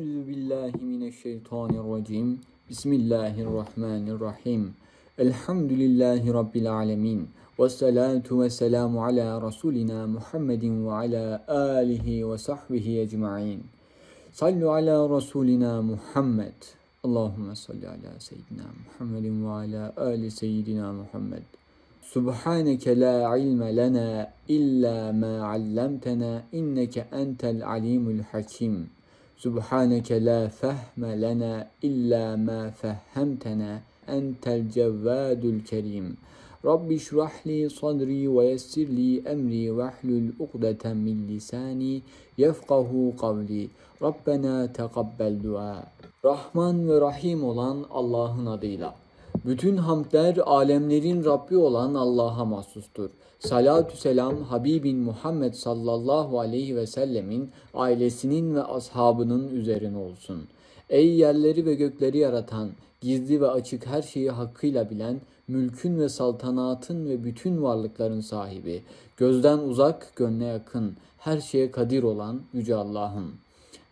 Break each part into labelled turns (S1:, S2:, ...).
S1: Euzu billahi mineşşeytanirracim. Bismillahirrahmanirrahim. Elhamdülillahi rabbil alamin. Ve salatu ala rasulina Muhammedin ve ala alihi ve sahbihi ecmaîn. Sallu ala rasulina Muhammed. Allahumme salli ala seyyidina Muhammedin ve ala ali seyyidina Muhammed. Subhaneke la ilme lena illa ma allamtena inneke entel alimul hakim. Subhaneke la fehme lena illa ma fehhemtena entel cevvadul kerim. Rabbi şrah li sadri ve yessir li emri ve hlul uqdeten min lisani yefkahu kavli. Rabbena tekabbel dua. Rahman ve Rahim olan Allah'ın adıyla. Bütün hamdler alemlerin Rabbi olan Allah'a mahsustur. Salatü selam Habibin Muhammed sallallahu aleyhi ve sellemin ailesinin ve ashabının üzerine olsun. Ey yerleri ve gökleri yaratan, gizli ve açık her şeyi hakkıyla bilen, mülkün ve saltanatın ve bütün varlıkların sahibi, gözden uzak, gönle yakın, her şeye kadir olan Yüce Allah'ım.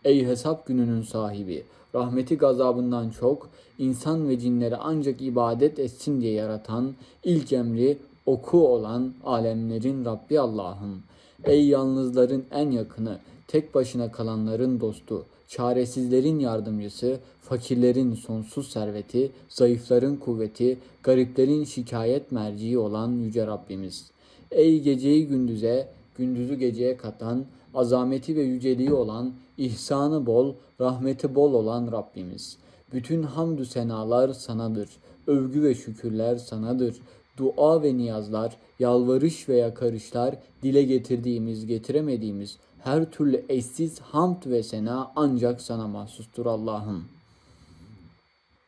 S1: Ey hesap gününün sahibi, rahmeti gazabından çok, insan ve cinleri ancak ibadet etsin diye yaratan, ilk emri oku olan alemlerin Rabbi Allah'ım. Ey yalnızların en yakını, tek başına kalanların dostu, çaresizlerin yardımcısı, fakirlerin sonsuz serveti, zayıfların kuvveti, gariplerin şikayet merciği olan Yüce Rabbimiz. Ey geceyi gündüze, gündüzü geceye katan, azameti ve yüceliği olan, ihsanı bol, rahmeti bol olan Rabbimiz. Bütün hamdü senalar sanadır. Övgü ve şükürler sanadır. Dua ve niyazlar, yalvarış ve yakarışlar, dile getirdiğimiz, getiremediğimiz her türlü eşsiz hamd ve sena ancak sana mahsustur Allah'ım.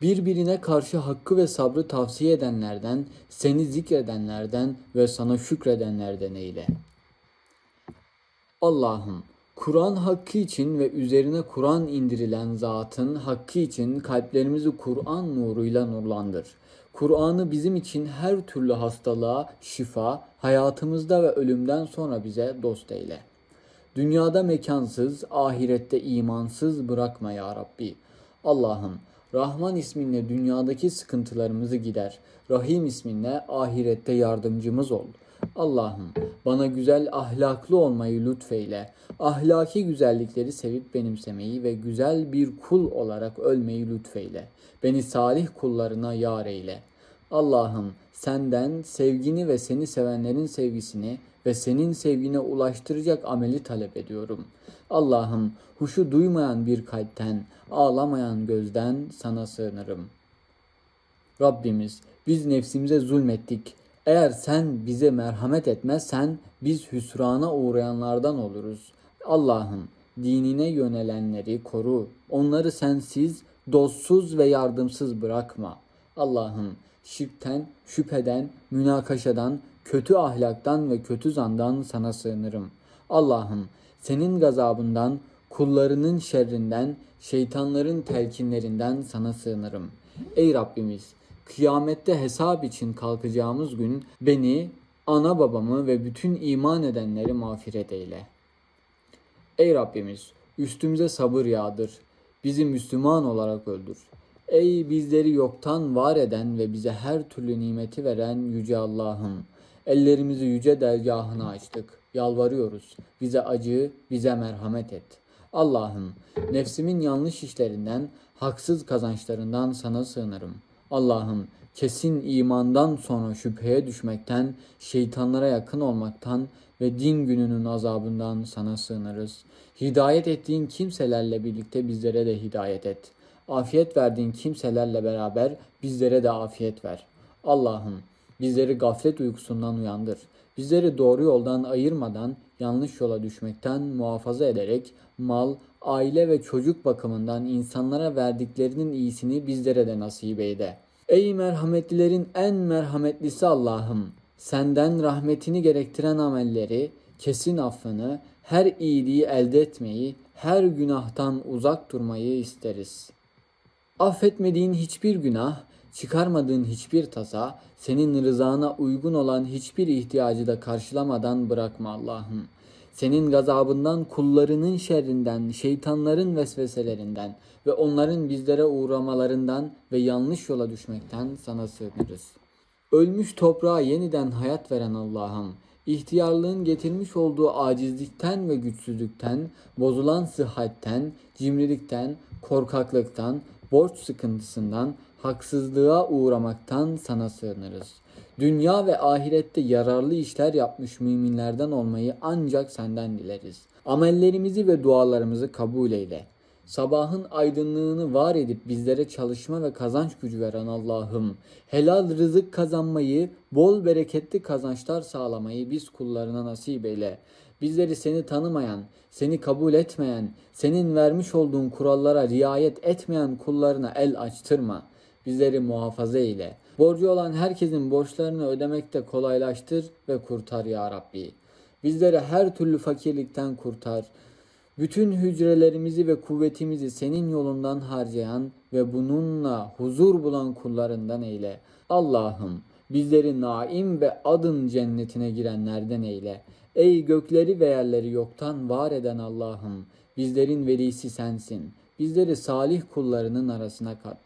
S1: Birbirine karşı hakkı ve sabrı tavsiye edenlerden, seni zikredenlerden ve sana şükredenlerden eyle. Allah'ım Kur'an hakkı için ve üzerine Kur'an indirilen zatın hakkı için kalplerimizi Kur'an nuruyla nurlandır. Kur'an'ı bizim için her türlü hastalığa şifa, hayatımızda ve ölümden sonra bize dost eyle. Dünyada mekansız, ahirette imansız bırakma ya Rabbi. Allah'ım Rahman isminle dünyadaki sıkıntılarımızı gider. Rahim isminle ahirette yardımcımız ol. Allah'ım bana güzel ahlaklı olmayı lütfeyle. Ahlaki güzellikleri sevip benimsemeyi ve güzel bir kul olarak ölmeyi lütfeyle. Beni salih kullarına yar eyle. Allah'ım senden sevgini ve seni sevenlerin sevgisini ve senin sevgine ulaştıracak ameli talep ediyorum. Allah'ım huşu duymayan bir kalpten, ağlamayan gözden sana sığınırım. Rabbimiz biz nefsimize zulmettik. Eğer sen bize merhamet etmezsen biz hüsrana uğrayanlardan oluruz. Allah'ım dinine yönelenleri koru. Onları sensiz, dostsuz ve yardımsız bırakma. Allah'ım şirkten, şüpheden, münakaşadan, kötü ahlaktan ve kötü zandan sana sığınırım. Allah'ım senin gazabından, kullarının şerrinden, şeytanların telkinlerinden sana sığınırım. Ey Rabbimiz, kıyamette hesap için kalkacağımız gün beni, ana babamı ve bütün iman edenleri mağfiret eyle. Ey Rabbimiz, üstümüze sabır yağdır. Bizi Müslüman olarak öldür. Ey bizleri yoktan var eden ve bize her türlü nimeti veren Yüce Allah'ım. Ellerimizi yüce dergahına açtık. Yalvarıyoruz. Bize acı, bize merhamet et. Allah'ım, nefsimin yanlış işlerinden, haksız kazançlarından sana sığınırım. Allah'ım, kesin imandan sonra şüpheye düşmekten, şeytanlara yakın olmaktan ve din gününün azabından sana sığınırız. Hidayet ettiğin kimselerle birlikte bizlere de hidayet et. Afiyet verdiğin kimselerle beraber bizlere de afiyet ver. Allah'ım bizleri gaflet uykusundan uyandır. Bizleri doğru yoldan ayırmadan yanlış yola düşmekten muhafaza ederek mal, aile ve çocuk bakımından insanlara verdiklerinin iyisini bizlere de nasip eyle. Ey merhametlilerin en merhametlisi Allah'ım, senden rahmetini gerektiren amelleri, kesin affını, her iyiliği elde etmeyi, her günahtan uzak durmayı isteriz. Affetmediğin hiçbir günah, çıkarmadığın hiçbir tasa, senin rızana uygun olan hiçbir ihtiyacı da karşılamadan bırakma Allah'ım. senin gazabından, kullarının şerrinden, şeytanların vesveselerinden ve onların bizlere uğramalarından ve yanlış yola düşmekten sana sığınırız. Ölmüş toprağa yeniden hayat veren Allah'ım, ihtiyarlığın getirmiş olduğu acizlikten ve güçsüzlükten, bozulan sıhhatten, cimrilikten, korkaklıktan, borç sıkıntısından, haksızlığa uğramaktan sana sığınırız. Dünya ve ahirette yararlı işler yapmış müminlerden olmayı ancak senden dileriz. Amellerimizi ve dualarımızı kabul eyle. Sabahın aydınlığını var edip bizlere çalışma ve kazanç gücü veren Allah'ım, helal rızık kazanmayı, bol bereketli kazançlar sağlamayı biz kullarına nasip eyle. Bizleri seni tanımayan, seni kabul etmeyen, senin vermiş olduğun kurallara riayet etmeyen kullarına el açtırma. Bizleri muhafaza eyle. Borcu olan herkesin borçlarını ödemekte kolaylaştır ve kurtar ya Rabbi. Bizleri her türlü fakirlikten kurtar. Bütün hücrelerimizi ve kuvvetimizi senin yolundan harcayan ve bununla huzur bulan kullarından eyle. Allah'ım bizleri naim ve adın cennetine girenlerden eyle. Ey gökleri ve yerleri yoktan var eden Allah'ım bizlerin velisi sensin. Bizleri salih kullarının arasına kat.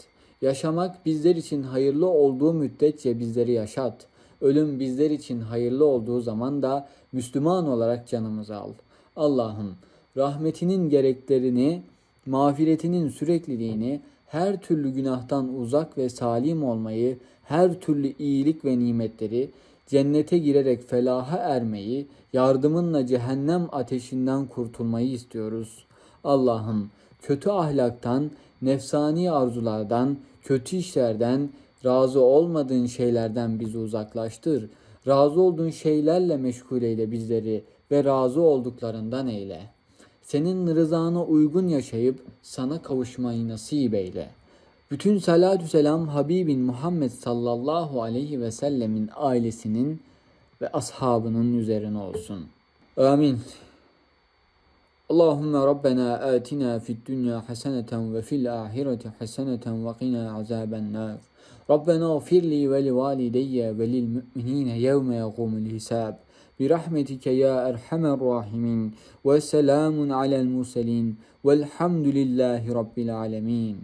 S1: Yaşamak bizler için hayırlı olduğu müddetçe bizleri yaşat. Ölüm bizler için hayırlı olduğu zaman da Müslüman olarak canımızı al. Allah'ım rahmetinin gereklerini, mağfiretinin sürekliliğini, her türlü günahtan uzak ve salim olmayı, her türlü iyilik ve nimetleri, cennete girerek felaha ermeyi, yardımınla cehennem ateşinden kurtulmayı istiyoruz. Allah'ım kötü ahlaktan, nefsani arzulardan, kötü işlerden, razı olmadığın şeylerden bizi uzaklaştır. Razı olduğun şeylerle meşgul eyle bizleri ve razı olduklarından eyle. Senin rızana uygun yaşayıp sana kavuşmayı nasip eyle. Bütün salatü selam Habibin Muhammed sallallahu aleyhi ve sellemin ailesinin ve ashabının üzerine olsun. Amin. اللهم ربنا آتنا في الدنيا حسنة وفي الآخرة حسنة وقنا عذاب النار ربنا اغفر لي ولوالدي وللمؤمنين يوم يقوم الحساب برحمتك يا أرحم الراحمين وسلام على المرسلين والحمد لله رب العالمين